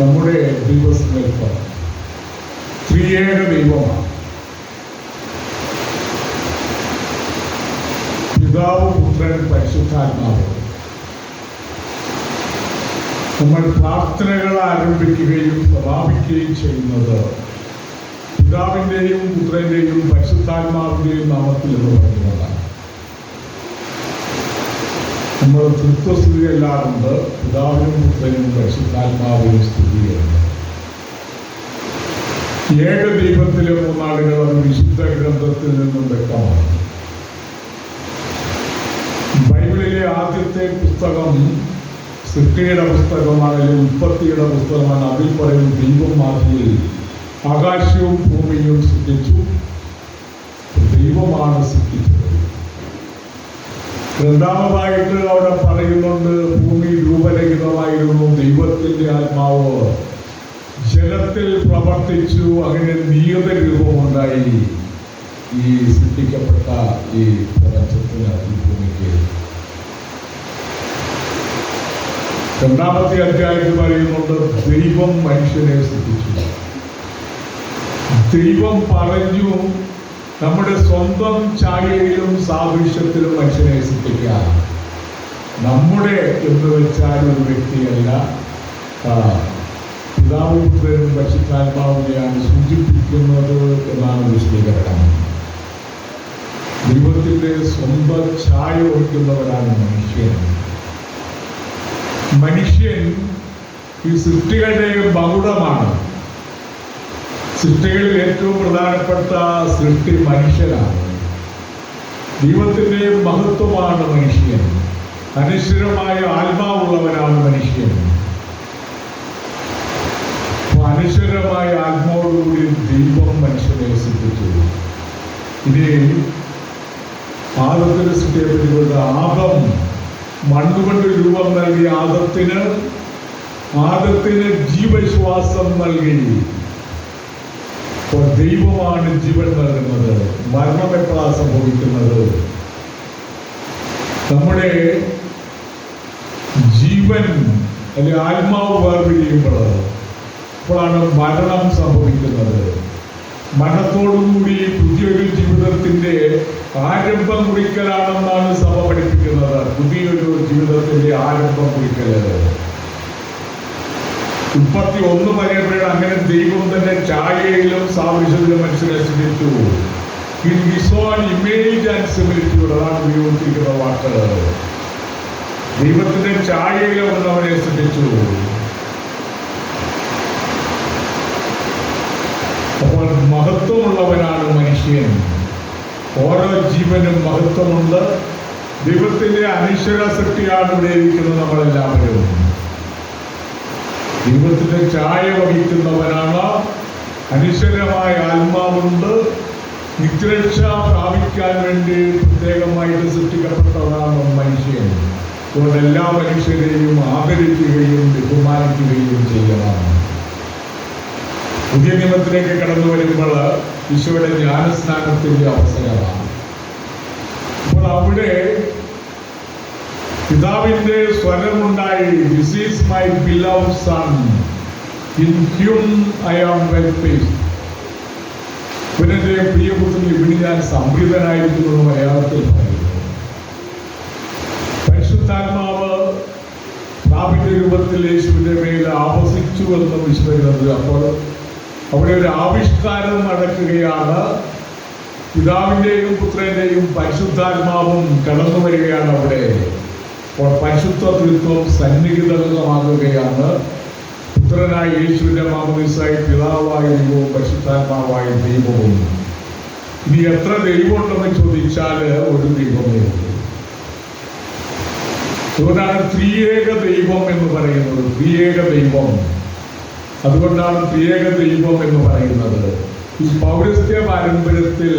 നമ്മുടെ ദൈവമാണ്. പിതാവ് പുത്രൻ പരിശുദ്ധാത്മാവ്. നമ്മൾ പ്രാർത്ഥനകൾ ആരംഭിക്കുകയും സമാപിക്കുകയും ചെയ്യുന്നത് പിതാവിന്റെയും പുത്രന്റെയും പരിശുദ്ധാത്മാവിന്റെയും നാമത്തിൽ എന്ന് പറയുന്നതാണ്. നമ്മൾ തൃത്വസ്ഥിതി എല്ലാറുണ്ട് പിതാവിനും പുത്രനും പരിശുദ്ധാത്മാവിനും സ്ഥിതിയുണ്ട് ഏക ദൈവത്തിലെ മൂന്നാളുകൾ അത് വിശുദ്ധ ഗ്രന്ഥത്തിൽ നിന്നും വ്യക്തമാണ്. ബൈബിളിലെ ആദ്യത്തെ പുസ്തകം സൃഷ്ടിയുടെ പുസ്തകമാണ് അല്ലെങ്കിൽ ഉൽപ്പത്തിയുടെ പുസ്തകമാണ്. അതിൽ പറയും ദൈവം മാതിയിൽ ആകാശവും ഭൂമിയും സൃഷ്ടിച്ചു. ദൈവമാണ് സൃഷ്ടിച്ചത്. രണ്ടാമതായിട്ട് അവിടെ പറയുന്നുണ്ട് ഭൂമി രൂപരഹിതമായിരുന്നു ദൈവത്തിന്റെ ആത്മാവ് ജലത്തിൽ പ്രവർത്തിച്ചു അങ്ങനെ നിയത രൂപമുണ്ടായി. ഈ സൃഷ്ടിക്കപ്പെട്ട ഈ പ്രപഞ്ചത്തിന് ഈ ഭൂമിക്ക്. രണ്ടാമത്തെ അധ്യായത്തിൽ പറയുന്നുണ്ട് ദൈവം മനുഷ്യനെ സൃഷ്ടിച്ചു. ദൈവം പറഞ്ഞു നമ്മുടെ സ്വന്തം ചായയിലും സാദൃശ്യത്തിലും മനുഷ്യനെ സൃഷ്ടിക്കുക. നമ്മുടെ എന്ന് വെച്ചാൽ ഒരു വ്യക്തിയല്ല പിതാവും പുത്രനും സൂചിപ്പിക്കുന്നത് എന്നാണ് വിശദീകരണം. ദൈവത്തിന്റെ സ്വന്തം ഛായ ഒഴിക്കുന്നവരാണ് മനുഷ്യൻ. മനുഷ്യൻ ഈ സൃഷ്ടികളുടെ ബഹുടമാണ് സൃഷ്ടികളിൽ ഏറ്റവും പ്രധാനപ്പെട്ട സൃഷ്ടി മനുഷ്യനാണ്. ദൈവത്തിന്റെ മഹത്വമാണ് മനുഷ്യൻ. അനശ്വരമായ ആത്മാവുള്ളവനാണ് മനുഷ്യൻ. അനശ്വരമായ ആത്മാവോടുകൂടി ദൈവം മനുഷ്യനെ സൃഷ്ടിച്ചു ഇനി ആദത്തിന് സൃഷ്ടിയെപ്പറ്റിക്കൊണ്ട് പറ്റി ആദം മണ്ണുകൊണ്ട് രൂപം നൽകിയ ആദത്തിന് ആദത്തിന് ജീവശ്വാസം നൽകി. ദൈവമാണ് ജീവൻ നൽകുന്നത്. മരണം എപ്പോഴാണ് സംഭവിക്കുന്നത്? നമ്മുടെ ജീവൻ അല്ലെ ആത്മാവ് വേർപിരിയുമ്പോൾ അപ്പോഴാണ് മരണം സംഭവിക്കുന്നത്. മരണത്തോടുകൂടി പുതിയൊരു ജീവിതത്തിന്റെ ആരംഭം കുറിക്കലാണെന്നാണ് സഭ പഠിപ്പിക്കുന്നത്. പുതിയൊരു ജീവിതത്തിന്റെ ആരംഭം കുറിക്കൽ മുപ്പത്തി ഒന്ന് പറയുമ്പോഴാണ് അങ്ങനെ ദൈവം തന്നെ ചായയിലും സാദൃശ്യത്തിലും in his own image and സിമിലിറ്റിയോട് അതാണ് ഉപയോഗിച്ചിരിക്കുന്ന വാക്കുകൾ ദൈവത്തിന്റെ ചായയിലും അവരെ ശ്രദ്ധിച്ചു അപ്പോൾ മഹത്വമുള്ളവനാണ് മനുഷ്യൻ. ഓരോ ജീവനും മഹത്വമുണ്ട്. ദൈവത്തിന്റെ അനശ്വര സൃഷ്ടിയാണ് ഇവിടെ ഇരിക്കുന്നത് നമ്മളെല്ലാവരും. ദൈവത്തിന്റെ ചായ വഹിക്കുന്നവനാണ്. അനിശ്വരമായ ആത്മാവുണ്ട്. നിത്യരക്ഷ പ്രാപിക്കാൻ വേണ്ടി പ്രത്യേകമായിട്ട് സൃഷ്ടിക്കപ്പെട്ടതാണ് മനുഷ്യൻ. അതുകൊണ്ട് എല്ലാ മനുഷ്യരെയും ആദരിക്കുകയും ബഹുമാനിക്കുകയും ചെയ്യണം പുതിയ നിയമത്തിലേക്ക് കടന്നു വരുമ്പോൾ ഈശോയുടെ ജ്ഞാനസ്നാനത്തിന്റെ അവസരമാണ്. അപ്പോൾ അവിടെ പിതാവിന്റെ സ്വരമുണ്ടായി this is my beloved son in whom I am well ഇവിടെ ഞാൻ മലയാളത്തിൽ പരിശുദ്ധാത്മാവ് പാപിന്റെ രൂപത്തിൽ യേശുവിന്റെ മേൽ ആവസിച്ചു എന്ന് വിശ്വസിക്കുന്നത് അപ്പോൾ അവിടെ ഒരു ആവിഷ്കാരം നടക്കുകയാണ്. പിതാവിന്റെയും പുത്രന്റെയും പരിശുദ്ധാത്മാവും കടന്നു വരികയാണ് അവിടെ. പരിശുദ്ധ തൃത്വം സന്നിഹിതമാകുകയാണ് പുത്രനായ യേശുവിന്റെ മാമോദിസായി പിതാവായ ദൈവവും പരിശുദ്ധാത്മാവായ ദൈവവും. ഇനി എത്ര ദൈവമുണ്ടെന്ന് ചോദിച്ചാൽ ഒരു ദൈവമേ അതുകൊണ്ടാണ് ത്രിയേക ദൈവം എന്ന് പറയുന്നത്. ത്രിയേക ദൈവം. അതുകൊണ്ടാണ് ത്രിയേക ദൈവം എന്ന് പറയുന്നത്. ഈ പൗരസ്ത്യ പാരമ്പര്യത്തിൽ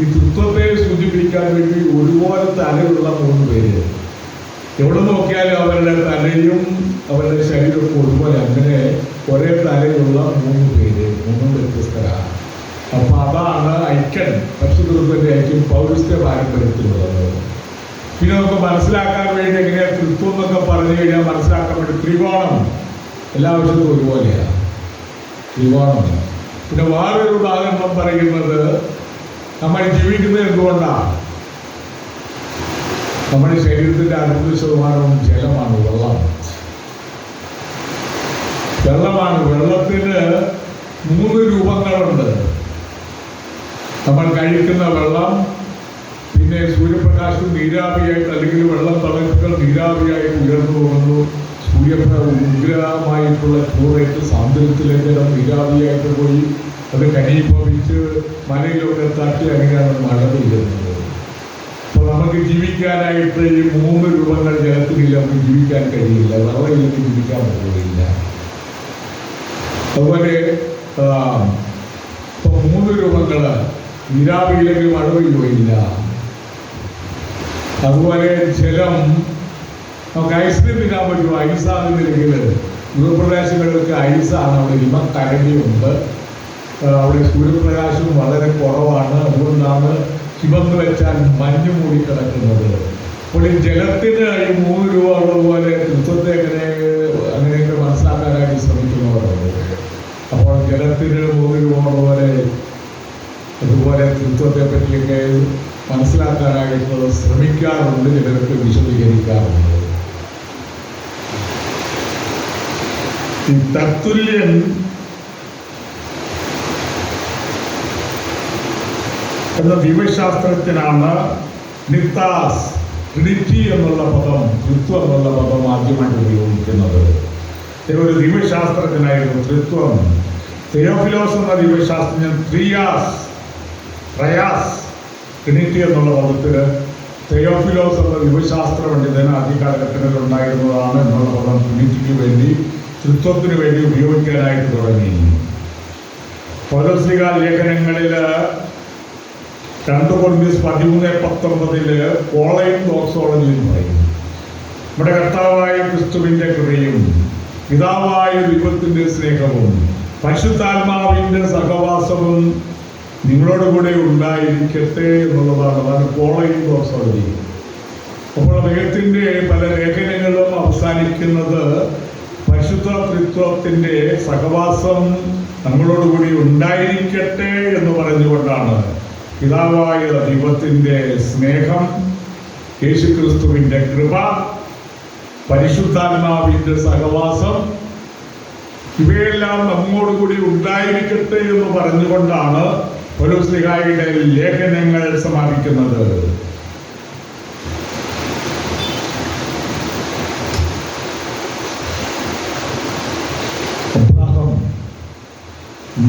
ഈ തൃത്വത്തെ സൂചിപ്പിക്കാൻ വേണ്ടി ഒരുപോലെ തലയുള്ള മൂന്ന് പേര്. എവിടെ നോക്കിയാലും അവരുടെ തലയും അവരുടെ ശരീരമൊക്കെ ഉൾപ്പെടെ അങ്ങനെ ഒരേ തലയുള്ള മൂന്ന് പേര് മൂന്നും വ്യത്യസ്തരാണ്. അപ്പൊ അതാണ് ഐക്യൻ പരിശുദ്ധത്തിന്റെ ഐക്യം പൗരസ്ത്യ പാരമ്പര്യത്തിലുള്ളത്. പിന്നെ നമുക്ക് മനസ്സിലാക്കാൻ വേണ്ടി എങ്ങനെയാ എന്നൊക്കെ പറഞ്ഞു കഴിഞ്ഞാൽ മനസ്സിലാക്കാൻ വേണ്ടി ത്രികോണം. എല്ലാ വർഷത്തും ഒരുപോലെയാണ് ത്രികോണം. പിന്നെ വേറൊരു ഉദാഹരണം പറയുന്നത് നമ്മൾ ജീവിക്കുന്നത് എന്തുകൊണ്ടാണ്? നമ്മുടെ ശരീരത്തിന്റെ അറുപത് ശതമാനവും ജലമാണ് വെള്ളം വെള്ളമാണ്. വെള്ളത്തിന് മൂന്ന് രൂപങ്ങളുണ്ട്. നമ്മൾ കഴിക്കുന്ന വെള്ളം പിന്നെ സൂര്യപ്രകാശം നീരാവിയായിട്ട് അല്ലെങ്കിൽ വെള്ളം തളർത്തുകൾ നീരാവിയായിട്ട് ഉയർന്നു പോകുന്നു സൂര്യപ്ര ഉഗ്രമായിട്ടുള്ള ചൂടേറ്റ് സാന്ദ്രത്തിലേക്ക് നീരാവിയായിട്ട് പോയി. അത് കനീഭവിച്ച് മലയിലൊക്കെ തട്ടി അങ്ങനെയാണ് മഴ പെയ്യുന്നത് അപ്പോൾ നമുക്ക് ജീവിക്കാനായിട്ട് ഈ മൂന്ന് രൂപങ്ങൾ ജലത്തിലില്ല നമുക്ക് ജീവിക്കാൻ കഴിയില്ല. വെള്ളമില്ലെങ്കിൽ ജീവിക്കാൻ പോകില്ല അതുപോലെ ഇപ്പൊ മൂന്ന് രൂപങ്ങൾ നീരാവിയിലേക്ക് മഴ പെയ്യുകയില്ല. അതുപോലെ ജലം നമുക്ക് ഐസ്ക്രീം തിന്നാൻ പറ്റുമോ? ഐസാണെന്നില്ലെങ്കിൽ ഭൂപ്രദേശങ്ങളിലൊക്കെ ഐസാണ് അവിടെ. ഹിമക്കരടിയുണ്ട് ആ, അവിടെ സൂര്യപ്രകാശം വളരെ കുറവാണ്. അതുകൊണ്ടാണ് വെച്ചാൽ മഞ്ഞ് മൂടി കിടക്കുന്നത് അപ്പോൾ ഈ ജലത്തിന് ഈ മൂന്ന് രൂപ ഉള്ളതുപോലെ തൃത്വത്തെ എങ്ങനെ അങ്ങനെയൊക്കെ മനസ്സിലാക്കാനായിട്ട് ശ്രമിക്കുന്നവരുണ്ട്. അപ്പോൾ ജലത്തിന് മൂന്ന് രൂപ ഉള്ളതുപോലെ അതുപോലെ തൃത്വത്തെ പറ്റിയൊക്കെ മനസ്സിലാക്കാനായിട്ട് ശ്രമിക്കാറുണ്ട് ചിലർക്ക് വിശദീകരിക്കാറുണ്ട്. ഈ തത്തുല്യൻ എന്ന ദൈവശാസ്ത്രത്തിനാണ് നിത്താസ് ട്രിനിറ്റി എന്നുള്ള പദം ത്രിത്വം എന്നുള്ള പദം ആദ്യമായിട്ട് ഉപയോഗിക്കുന്നത്. ഒരു ദൈവശാസ്ത്രജ്ഞനായിരുന്നു ത്രിത്വം. തെയോഫിലോസ് എന്ന ദൈവശാസ്ത്രജ്ഞൻ ത്രിയാസ് ത്രയാസ് ട്രിനിറ്റി എന്നുള്ള പദത്തിന് തെയോഫിലോസ് എന്ന ദൈവശാസ്ത്ര പണ്ഡിതൻ ആദ്യ കാലഘട്ടങ്ങളിൽ ഉണ്ടായിരുന്നതാണ് എന്നുള്ള പദം ട്രിനിറ്റിക്ക് വേണ്ടി തൃത്വത്തിന് വേണ്ടി ഉപയോഗിക്കാനായിട്ട് തുടങ്ങി. പൗരസ്ലിക ലേഖനങ്ങളിൽ രണ്ട് കൊണ്ടീസ് പതിമൂന്ന് പത്തൊമ്പതിൽ കോളയും ഡോക്സോളജി എന്ന് പറയും നമ്മുടെ കർത്താവായ ക്രിസ്തുവിന്റെ കൃപയും പിതാവായ ദൈവത്തിന്റെ സ്നേഹവും പരിശുദ്ധാത്മാവിന്റെ സഹവാസവും നിങ്ങളോട് കൂടെ ഉണ്ടായിരിക്കട്ടെ എന്നുള്ളതാണ്. അതാണ് കോളയും ഡോക്സോളജി അപ്പോൾ അദ്ദേഹത്തിന്റെ പല ലേഖനങ്ങളും അവസാനിക്കുന്നത് പരിശുദ്ധ സഹവാസം നമ്മളോടുകൂടി ഉണ്ടായിരിക്കട്ടെ എന്ന് പറഞ്ഞുകൊണ്ടാണ്. പിതാവായ ദൈവത്തിന്റെ സ്നേഹം യേശുക്രിസ്തുവിന്റെ കൃപ പരിശുദ്ധാത്മാവിന്റെ സഹവാസം ഇവയെല്ലാം നമ്മോടുകൂടി ഉണ്ടായിരിക്കട്ടെ എന്ന് പറഞ്ഞുകൊണ്ടാണ് പൗലോസ്ലിഹായുടെ ലേഖനങ്ങൾ സമാപിക്കുന്നത്.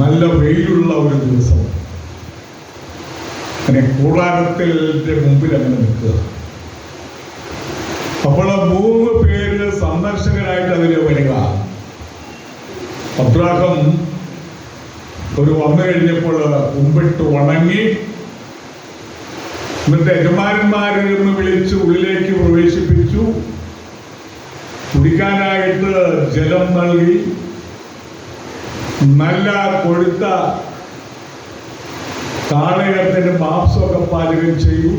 നല്ല വെയിലുള്ള ഒരു ദിവസം. അങ്ങനെ കൂടാരത്തിന്റെ മുമ്പിൽ അങ്ങനെ നിൽക്കുക. അപ്പോൾ മൂന്ന് പേര് സന്ദർശകരായിട്ട് അതിൽ വരിക. അബ്രാഹം ഒരു വന്നു കഴിഞ്ഞപ്പോൾ കുമ്പിട്ട് ഉണങ്ങി എന്നിട്ട് യജമാനന്മാരിൽ നിന്ന് വിളിച്ച് ഉള്ളിലേക്ക് പ്രവേശിപ്പിച്ചു. കുടിക്കാനായിട്ട് ജലം നൽകി. നല്ല കൊഴുത്ത കാളയത്തിന്റെ മാംസമൊക്കെ പാചകം ചെയ്തു.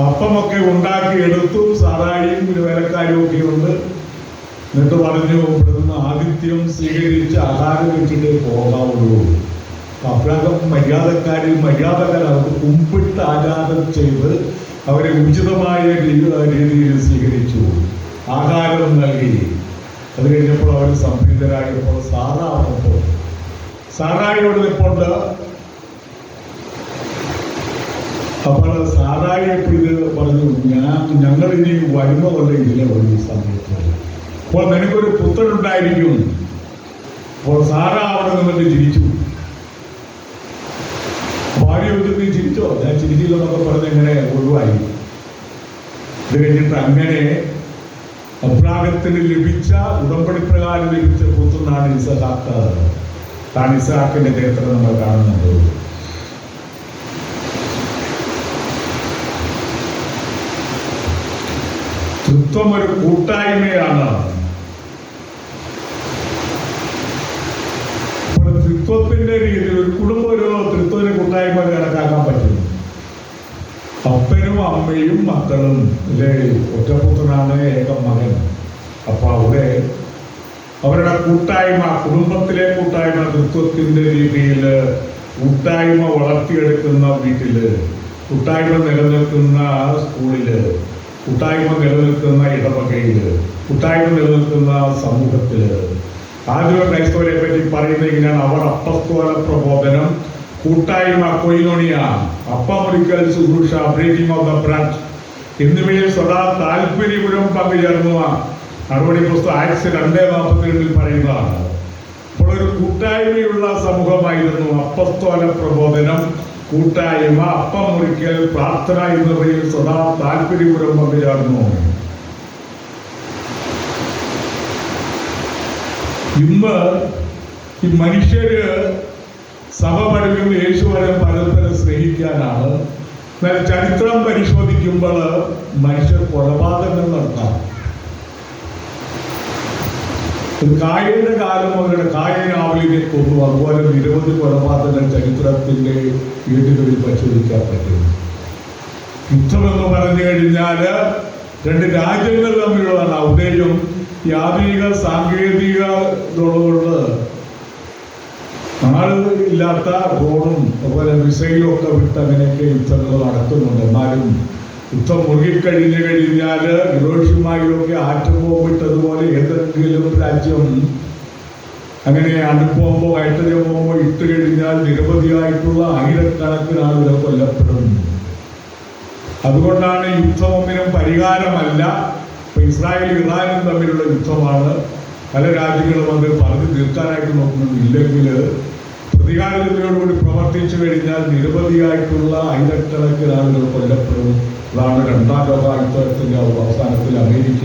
അപ്പമൊക്കെ ഉണ്ടാക്കി എടുത്തു. സാറായിയും ഒരു വേലക്കാരും ഒക്കെ ഉണ്ട്. എന്നിട്ട് പറഞ്ഞു ഇവിടുന്ന് ആതിഥ്യം സ്വീകരിച്ച് ആഹാരം വെച്ചിട്ട് പോകാവുള്ളൂ. അപ്പോഴൊക്കെ മര്യാദക്കാരിൽ മര്യാദക്കാർ അവർക്ക് കുമ്പിട്ട് ആചാരം ചെയ്ത് അവരെ ഉചിതമായ രീതി- രീതിയിൽ സ്വീകരിച്ചു. ആഹാരം നൽകി. അത് കഴിഞ്ഞപ്പോൾ അവർ സംതൃപ്തരായപ്പോൾ സാറാ സാറായോട് സാറായിയോട് അപ്പോൾ സാറായി ഇത് പറഞ്ഞു ഞാൻ ഞങ്ങൾ ഇനി വരുമ്പോ കൊണ്ട് ഇല്ല ഒരു സമയത്ത് അപ്പോൾ നിനക്കൊരു പുത്രനുണ്ടായിരിക്കും. അപ്പോൾ സാറ അവിടെ നിന്നിട്ട് ചിരിച്ചു. ഭാര്യ ചോദിച്ചു നീ ചിരിച്ചോ? ഞാൻ ചിരിച്ചില്ലെന്നൊക്കെ പറഞ്ഞ് ഇങ്ങനെ ഒഴിവായി. ഇത് കഴിഞ്ഞിട്ട് അങ്ങനെ അബ്രാഹത്തിന് ലഭിച്ച ഉടമ്പടി പ്രകാരം ലഭിച്ച പുത്രനാണ് ഇസഹാക്ക്. താൻ ഇസഹാക്കിന്റെ ചരിത്രം നമ്മൾ കാണുന്നത് തൃത്വം ഒരു കൂട്ടായ്മയാണ് തൃത്വത്തിന്റെ രീതിയിൽ ഒരു കുടുംബം ഒരു തൃത്വത്തിന് കൂട്ടായ്മ കണക്കാക്കാൻ പറ്റും. അപ്പനും അമ്മയും മക്കളും അല്ലേ ഒറ്റപുത്രനാണ് ഏക മകൻ. അപ്പൊ അവിടെ അവരുടെ കൂട്ടായ്മ കുടുംബത്തിലെ കൂട്ടായ്മ തൃത്വത്തിന്റെ രീതിയിൽ കൂട്ടായ്മ വളർത്തിയെടുക്കുന്ന വീട്ടിൽ കൂട്ടായ്മ നിലനിൽക്കുന്ന സ്കൂളിൽ കൂട്ടായ്മ നിലനിൽക്കുന്ന ഇടവകയിൽ കൂട്ടായ്മ നിലനിൽക്കുന്ന സമൂഹത്തിൽ ആദ്യ ക്രൈസ്തവരെ പറ്റി പറയുന്നത് ഇങ്ങനെയാണ്. അവർ അപ്പസ്തോല പ്രബോധനം കൂട്ടായ്മ കൊയിലോണിയ അപ്പമൊരിക്കൽ ശുശ്രൂഷ ബ്രേക്കിംഗ് ഓഫ് ദ ബ്രാഞ്ച് എന്നിവയിൽ സദാ താല്പര്യപുരം പങ്കുചേർന്നു നടപടി പുസ്തകം ആക്സ് രണ്ട് നാൽപ്പത്തി രണ്ടിൽ പറയുന്നതാണ്. അപ്പോൾ ഒരു കൂട്ടായ്മയുള്ള സമൂഹമായിരുന്നു അപ്പസ്തോല പ്രബോധനം കൂട്ടായ്മ അപ്പം മുറിക്കൽ പ്രാർത്ഥന എന്നിവയിൽ സദാ താല്പര്യപൂർവം പങ്കുചേർന്നു. ഇന്ന് ഈ മനുഷ്യര് സഭ പഠിക്കുന്ന യേശുവരെ പരസ്പരം സ്നേഹിക്കാനാണ്. എന്നാൽ ചരിത്രം പരിശോധിക്കുമ്പോൾ മനുഷ്യർ കൊലപാതകങ്ങൾ നടത്താം കായലിന്റെ കാലം മുതലുള്ള കായൽ പോകും അതുപോലെ നിരവധി കൊലപാതകങ്ങൾ ചരിത്രത്തിന്റെ വീടുകളിൽ പരിശോധിക്കാൻ പറ്റും യുദ്ധമെന്ന് പറഞ്ഞു കഴിഞ്ഞാൽ രണ്ട് രാജ്യങ്ങൾ തമ്മിലുള്ള അവിടെയും ആധുനിക സാങ്കേതിക ഇതോടുകൊണ്ട് ആൾ ഇല്ലാത്ത റോഡും അതുപോലെ മിസൈലും ഒക്കെ വിട്ട് അങ്ങനെയൊക്കെ യുദ്ധങ്ങൾ നടത്തുന്നുണ്ട്. എന്നാലും യുദ്ധം മുറുകിക്കഴിഞ്ഞു കഴിഞ്ഞാൽ ഹിറോഷിമായിലൊക്കെ ആറ്റം ബോംബിട്ടതുപോലെ ഏതെങ്കിലും രാജ്യം അങ്ങനെ അണുബോംബോ ഹൈഡ്രജൻ പോകുമ്പോ ഇട്ട് കഴിഞ്ഞാൽ നിരവധിയായിട്ടുള്ള ആയിരക്കണക്കിന് ആളുകൾ കൊല്ലപ്പെടുന്നു അതുകൊണ്ടാണ് യുദ്ധം ഒന്നിനും പരിഹാരമല്ല ഇസ്രായേൽ ഇറാനും തമ്മിലുള്ള യുദ്ധമാണ്. പല രാജ്യങ്ങളും അത് പറഞ്ഞു തീർക്കാനായിട്ട് നോക്കുന്നില്ലെങ്കിൽ പ്രതികാരത്തിനോടുകൂടി പ്രവർത്തിച്ചു കഴിഞ്ഞാൽ നിരവധിയായിട്ടുള്ള ആയിരക്കണക്കിന് ആളുകൾ കൊല്ലപ്പെടും. അതാണ് രണ്ടാം ലോക യുദ്ധത്തിന്റെ അവസാനത്തിൽ അമേരിക്ക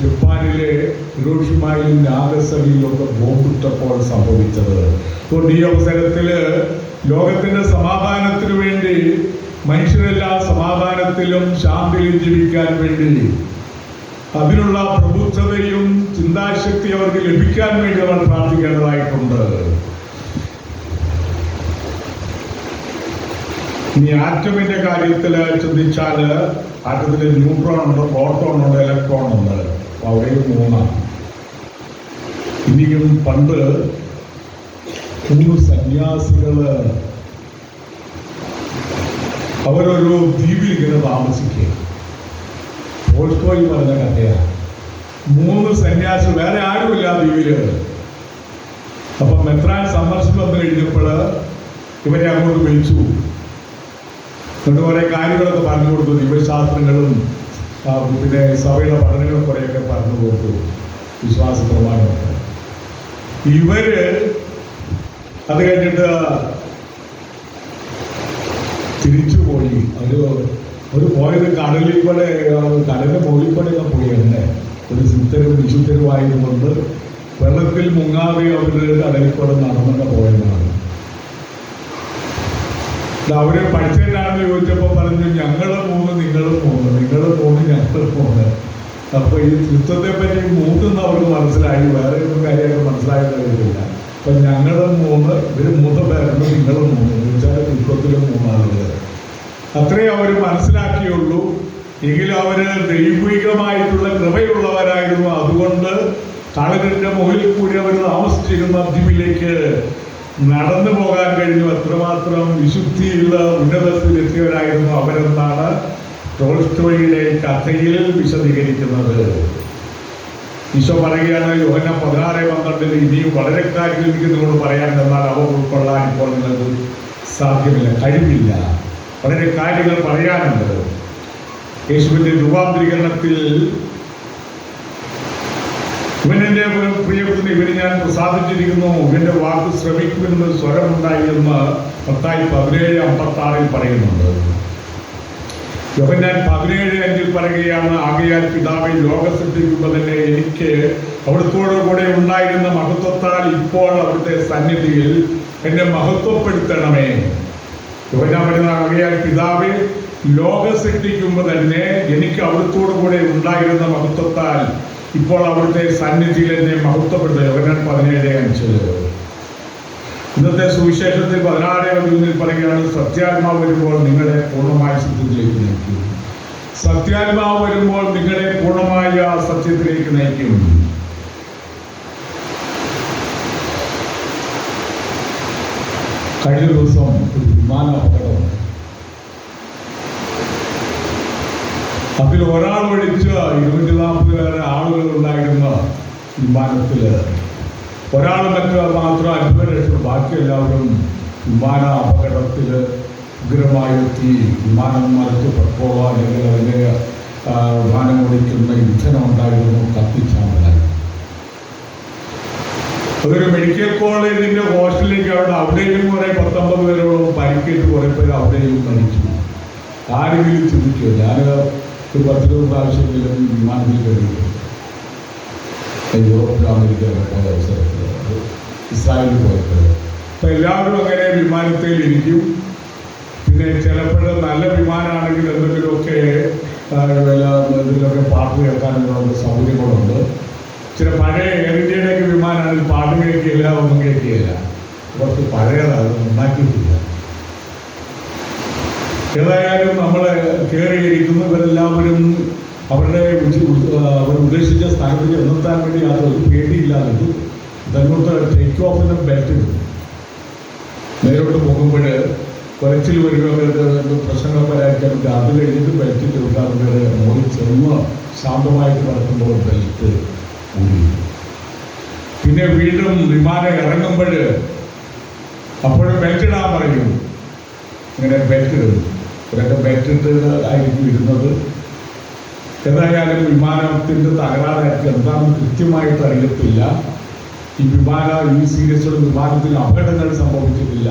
ജപ്പാനിലെ ഹിരോഷിമയിലും നാഗസവിയിലൊക്കെ ബോംബിട്ടപ്പോൾ സംഭവിച്ചത്. അതുകൊണ്ട് ഈ അവസരത്തിൽ ലോകത്തിന്റെ സമാധാനത്തിന് വേണ്ടി മനുഷ്യരെല്ലാം സമാധാനത്തിലും ശാന്തിയിലും ജീവിക്കാൻ വേണ്ടി അതിനുള്ള പ്രബുദ്ധതയും ചിന്താശക്തി അവർക്ക് ലഭിക്കാൻ വേണ്ടി അവർ പ്രാർത്ഥിക്കേണ്ടതായിട്ടുണ്ട്. ഇനി ആറ്റമിന്റെ കാര്യത്തിൽ ചിന്തിച്ചാൽ ആറ്റത്തിൽ ന്യൂട്രോൺ ഉണ്ട് പ്രോട്ടോൺ ഉണ്ട് ഇലക്ട്രോൺ ഉണ്ട് അപ്പൊ അവിടെയും മൂന്നാണ് ഇനിയും പണ്ട് മൂന്ന് സന്യാസികൾ അവരൊരു ദ്വീപിൽ ഇങ്ങനെ താമസിക്കുക പറഞ്ഞ കഥയാണ്. മൂന്ന് സന്യാസി വേറെ ആരുമില്ല ദ്വീപിൽ. അപ്പൊ മെത്രാൻ സന്ദർശനം വന്നു കഴിഞ്ഞപ്പോൾ ഇവരെ അങ്ങോട്ട് വിളിച്ചു. എന്നിട്ട് കുറെ കാര്യങ്ങളൊക്കെ പറഞ്ഞു കൊടുത്തു. ദൈവശാസ്ത്രങ്ങളും പിന്നെ സഭയുടെ പഠനങ്ങളും കുറെയൊക്കെ പറഞ്ഞു കൊടുത്തു. വിശ്വാസ പ്രമാണമൊക്കെ ഇവർ അത് കഴിഞ്ഞിട്ട് തിരിച്ചുപോയി. ഒരു ഒരു പോയത് കടലിൽ കൂടെ കടലിന് കടലിന്റെ മുകളിൽ കൂടെയൊക്കെ പോയി തന്നെ ഒരു സിദ്ധരും വിശുദ്ധരുമായതുകൊണ്ട് വെള്ളത്തിൽ മുങ്ങാതെ അവർ കടലിൽ കൂടെ നടന്നൊക്കെ പോയതാണ്. അവർ പഠിച്ചതിനാണെന്ന് ചോദിച്ചപ്പോ പറഞ്ഞു ഞങ്ങൾ മൂന്ന് നിങ്ങൾ മൂന്ന് നിങ്ങൾ മൂന്ന് ഞങ്ങൾ മൂന്ന്. അപ്പൊ ഈ ത്രിത്വത്തെ പറ്റി മൂന്നെന്ന് അവർക്ക് മനസ്സിലായി. വേറെ ഒന്നും കാര്യമായിട്ട് മനസ്സിലായി കഴിയില്ല അപ്പൊ മൂന്ന് ഇവർ മൂന്ന് പേരുണ്ട് നിങ്ങൾ മൂന്ന്. എന്ന് വെച്ചാൽ തൃത്വത്തിലും മൂന്നാളുകൾ അത്രേ അവർ മനസ്സിലാക്കിയുള്ളൂ. എങ്കിലും അവർ ദൈവികമായിട്ടുള്ള കൃപയുള്ളവരായിരുന്നു. അതുകൊണ്ട് കടലിന്റെ മുകളിൽ കൂടി അവർ താമസിച്ചിരുന്ന ദ്വീപിലേക്ക് നടന്നു പോകാൻ കഴിഞ്ഞു. അത്രമാത്രം വിശുദ്ധിയുള്ള ഉന്നതത്തിലെത്തിയവരായിരുന്നു അവരെന്നാണ് ടോൾസ്റ്റോയുടെ കഥയിൽ വിശദീകരിക്കുന്നത്. ഈശോ പറയുകയാണ് യോഹന പതിനാറ് പന്ത്രണ്ടിൽ ഇനിയും വളരെ നിങ്ങളോട് പറയാൻ എന്നാൽ അവ ഉൾക്കൊള്ളാൻ ഇപ്പോൾ നിങ്ങൾക്ക് സാധ്യമില്ല കഴിവില്ല. വളരെ കാര്യങ്ങൾ പറയാനുണ്ട്. യേശുവിന്റെ രൂപാന്തരീകരണത്തിൽ ഇവനെന്റെ പ്രിയപ്പെടുന്ന ഇവന് ഞാൻ പ്രസാദിച്ചിരിക്കുന്നു. ഇവന്റെ വാക്ക് ശ്രമിക്കുമെന്ന് സ്വരമുണ്ടായി എന്ന് പത്തായി പതിനേഴ് അമ്പത്തി ആറിൽ പറയുന്നുണ്ട് യോഹന്നാൻ പതിനേഴ് അഞ്ചിൽ പറയുകയാണ് ആകയാൽ പിതാവെ ലോക സൃഷ്ടിക്കുമ്പോൾ തന്നെ എനിക്ക് അവിടുത്തോടു കൂടെ ഉണ്ടായിരുന്ന മഹത്വത്താൽ ഇപ്പോൾ അവിടുത്തെ സന്നിധിയിൽ എന്നെ മഹത്വപ്പെടുത്തണമേ. യോഹന്നാൻ പറയുന്ന ആകയാൽ പിതാവ് ലോക സൃഷ്ടിക്കുമ്പോൾ തന്നെ എനിക്ക് അവിടുത്തോടു കൂടെ ഉണ്ടായിരുന്ന മഹത്വത്താൽ ഇപ്പോൾ അവിടുത്തെ സന്നിധിയിൽ എന്നെ മഹത്വപ്പെടുത്തുക. യോഹന്നാൻ പതിനേഴ് അഞ്ചിൽ. ഇന്നത്തെ സുവിശേഷത്തിൽ പതിനാറ് അഞ്ചിൽ പറയുകയാണ് സത്യാത്മാവ് വരുമ്പോൾ നിങ്ങളെ പൂർണമായ സത്യത്തിലേക്ക് നയിക്കും. സത്യാത്മാവ് വരുമ്പോൾ നിങ്ങളെ പൂർണമായ സത്യത്തിലേക്ക് നയിക്കും. കഴിഞ്ഞ ദിവസം ഒരു വിമാന അപകടം അതിൽ ഒരാൾ ഒഴിച്ച് ഇരുന്നൂറ്റി നാൽപ്പതിലേറെ ആളുകൾ ഉണ്ടായിരുന്ന വിമാനത്തിൽ ഒരാൾ മറ്റു മാത്രം അത്ഭുത രക്ഷ ബാക്കി എല്ലാവരും വിമാന അപകടത്തിൽ ഉഗ്രമായെത്തി. വിമാനം മറിച്ച് പെട്രോളോ അല്ലെങ്കിൽ അതിന്റെ വിമാനം ഓടിക്കുന്ന ഇന്ധനം ഉണ്ടായിരുന്നു കത്തിച്ചാമലായി അതൊരു മെഡിക്കൽ കോളേജിന്റെ ഹോസ്റ്റലിലേക്ക് അവിടെ അവിടെയും കുറെ പത്തൊമ്പത് പേരോളം പരിക്കേറ്റ് കുറെ പേര് അവിടെയും മരിച്ചു. ആരെങ്കിലും ചിന്തിക്കുക ഞാൻ ഒരു പത്തിരുപത് പ്രാവശ്യമെങ്കിലും വിമാനത്തിൽ കഴിഞ്ഞു യൂറോപ്പിൽ അമേരിക്ക പോയ അവസരത്തിൽ ഇസ്രായേലിൽ പോയപ്പോൾ. അപ്പം എല്ലാവരും അങ്ങനെ വിമാനത്തിൽ ഇരിക്കും. പിന്നെ ചിലപ്പോൾ നല്ല വിമാനമാണെങ്കിൽ എന്തെങ്കിലുമൊക്കെ ഇതിലൊക്കെ പാട്ട് കേൾക്കാനുള്ള സൗകര്യങ്ങളുണ്ട്. ചില പഴയ എയർ ഇന്ത്യയുടെയൊക്കെ വിമാനമാണെങ്കിൽ പാട്ട് കേൾക്കില്ല ഒന്നും കേൾക്കുകയില്ല കുറച്ച് പഴയതാണ് ഉണ്ടാക്കിയിട്ടില്ല ഏതായാലും നമ്മൾ കയറിയിരിക്കുന്നവരെല്ലാവരും അവരുടെ അവർ ഉദ്ദേശിച്ച സ്ഥലത്ത് ചെന്നെത്താൻ വേണ്ടി അത് ഒരു പേടിയില്ലാതെ തന്നോട്ട് ടേക്ക് ഓഫിന് ബെൽറ്റ് നേരോട്ട് പോകുമ്പോൾ കുറച്ചിൽ വരുന്നവർക്ക് പ്രശ്നങ്ങൾ വരാതിരിക്കാൻ അത് കഴിഞ്ഞിട്ട് ബെൽറ്റ് ചെറുക്കാറുണ്ട് മോളിൽ ചെന്ന് ശാന്തമായിട്ട് നടക്കുമ്പോൾ ബെൽറ്റ് പിന്നെ വീണ്ടും വിമാനം ഇറങ്ങുമ്പോൾ അപ്പോഴും ബെൽറ്റ് ഇടാൻ പറയും. ഇങ്ങനെ ബെൽറ്റ് ഇടും. ഇവരൊക്കെ ആയിരിക്കും ഇരുന്നത്. എന്തായാലും വിമാനത്തിന്റെ തകരാറായിട്ട് എന്താണെന്ന് കൃത്യമായിട്ട് അറിയത്തില്ല. ഈ വിമാന ഈ സീരീസിലുള്ള വിമാനത്തിൽ അപകടങ്ങൾ സംഭവിച്ചിട്ടില്ല.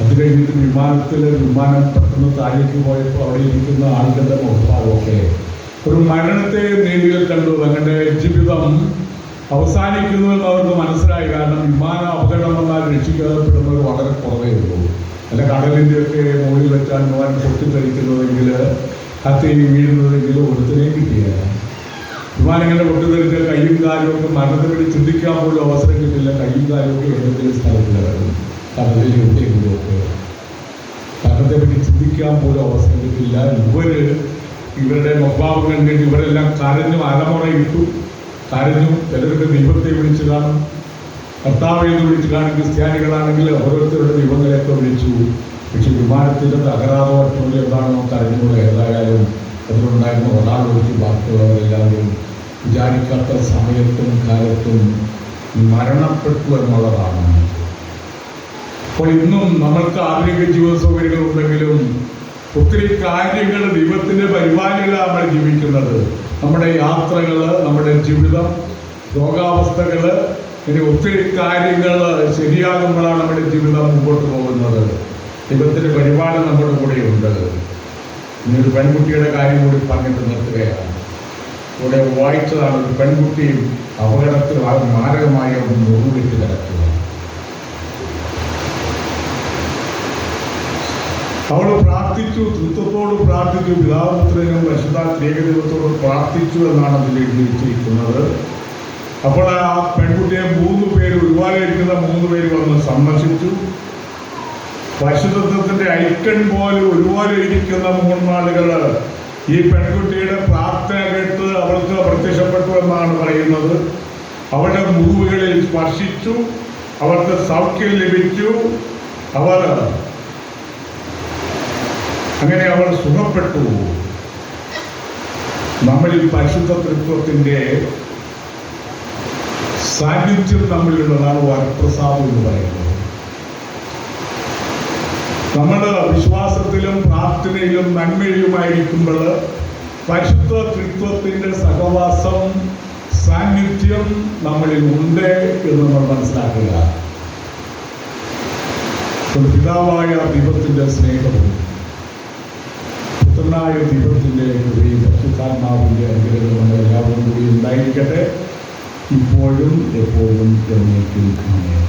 അത് കഴിഞ്ഞിട്ട് വിമാനത്തിൽ വിമാനം പെട്ടെന്ന് താഴേക്ക് പോയപ്പോൾ അവിടെ ഇരിക്കുന്ന ആളുകളുടെ മുഖഭാവമൊക്കെ. ഒരു മരണത്തെ നേരിൽ കണ്ടു. അങ്ങനെ ജീവിതം അവസാനിക്കുന്നു എന്ന് അവർക്ക് മനസ്സിലായി. കാരണം വിമാന അപകടം വന്നാൽ രക്ഷിക്കപ്പെടുന്നവർ വളരെ കുറവേ ഉള്ളൂ. അല്ല കടലിന്റെയൊക്കെ മുകളിൽ വെച്ചാൽ വിമാനം പൊട്ടിത്തെറിക്കുന്നതെങ്കിൽ കത്തി വീഴുന്നതെങ്കിൽ ഒരുത്തനെ കിട്ടിയില്ല വിമാനങ്ങളുടെ പൊട്ടിത്തെറിച്ച കയ്യും കാലും ഒക്കെ മരണത്തെ വേണ്ടി ചിന്തിക്കാൻ പോലും അവസരം കിട്ടില്ല. കയ്യും കാലും ഒക്കെ ഏതെങ്കിലും സ്ഥലത്തിലായിരുന്നു കടലിൽ എവിടെയെങ്കിലും ഒക്കെ. മരണത്തെ പറ്റി ചിന്തിക്കാൻ പോലും അവസരം കിട്ടില്ല. ഇവർ ഇവരുടെ മൊബാവം കണ്ടിട്ട് ഇവരെല്ലാം കരഞ്ഞു അലമുറ ഇട്ടു. കരഞ്ഞു ചിലരുടെ ദൈവത്തെ വിളിച്ചു കാണും. കർത്താവ് എന്ന് വിളിച്ചു കാണും. ക്രിസ്ത്യാനികളാണെങ്കിൽ ഓരോരുത്തരുടെ നിബന്ധനയൊക്കെ വിളിച്ചു. പക്ഷെ വിമാനത്തിന്റെ തകരാറോ മറ്റുള്ള നമുക്ക് കരഞ്ഞുകൂടെ ഏതായാലും അതിലുണ്ടായിരുന്ന ഒരാൾ ഒഴിച്ച് ബാക്കിയുള്ളവരെല്ലാവരും വിചാരിക്കാത്ത സമയത്തും കാലത്തും മരണപ്പെട്ടു എന്നുള്ളതാണ്. അപ്പോൾ ഇന്നും നമ്മൾക്ക് ആധുനിക ജീവിത സൗകര്യങ്ങൾ ഉണ്ടെങ്കിലും ഒത്തിരി കാര്യങ്ങൾ ദൈവത്തിന്റെ പരിപാടികളാണ് നമ്മൾ ജീവിക്കുന്നത്. നമ്മുടെ യാത്രകൾ നമ്മുടെ ജീവിതം രോഗാവസ്ഥകൾ ഇങ്ങനെ ഒത്തിരി കാര്യങ്ങൾ ശരിയാകുമ്പോഴാണ് നമ്മുടെ ജീവിതം മുമ്പോട്ട് പോകുന്നത്. ദൈവത്തിന്റെ വഴിപാട് നമ്മുടെ കൂടെയുണ്ട്. ഇനി ഒരു പെൺകുട്ടിയുടെ കാര്യം കൂടി പറഞ്ഞിട്ട് നിർത്തുകയാണ്. ഇവിടെ വായിച്ചതാണ് ഒരു പെൺകുട്ടി അപകടത്തിൽ ആ മാരകമായ മുറിവിട്ട് കിടക്കുക അവൾ പ്രാർത്ഥിച്ചു തൃത്വത്തോട് പ്രാർത്ഥിച്ചു പിതാപുത്രനും പരിശുദ്ധ ഏകദൈവത്തോട് പ്രാർത്ഥിച്ചു എന്നാണ് അതിൽ എഴുതി അപ്പോൾ ആ പെൺകുട്ടിയെ മൂന്ന് പേര് ഒരുപാട് ഇരിക്കുന്ന മൂന്ന് പേര് വന്ന് സന്ദർശിച്ചു. പരിശുദ്ധത്വത്തിന്റെ ഐക്കൺ പോലെ ഒരുപാട് ഇരിക്കുന്ന മൂന്നാളുകൾ ഈ പെൺകുട്ടിയുടെ പ്രാർത്ഥന കേട്ട് അവൾക്ക് പ്രത്യക്ഷപ്പെട്ടു എന്നാണ് പറയുന്നത്. അവളുടെ മുറിവുകളിൽ സ്പർശിച്ചു. അവർക്ക് സൗഖ്യം ലഭിച്ചു. അവർ അങ്ങനെ അവൾ സുഖപ്പെട്ടു. നമ്മളിൽ പരിശുദ്ധ തൃത്വത്തിന്റെ സാന്നിധ്യം തമ്മിലുള്ളതാണ് വരപ്രസാദം എന്ന് പറയുന്നത്. നമ്മൾ വിശ്വാസത്തിലും പ്രാർത്ഥനയിലും നന്മയിലുമായിരിക്കുമ്പോൾ പരിശുദ്ധ തൃത്വത്തിന്റെ സഹവാസം സാന്നിധ്യം നമ്മളിൽ ഉണ്ട് എന്ന് നമ്മൾ മനസ്സിലാക്കുക. പിതാവായ ദൈവത്തിന്റെ സ്നേഹവും പുത്രനായ ദൈവത്തിന്റെ കൃപയും പരിശുദ്ധാത്മാവിന്റെ അനുഗ്രഹം നമ്മൾ എല്ലാവരും കൂടി ഉണ്ടായിരിക്കട്ടെ. ഇപ്പോഴും എപ്പോഴും എന്നേക്കും ആമേൻ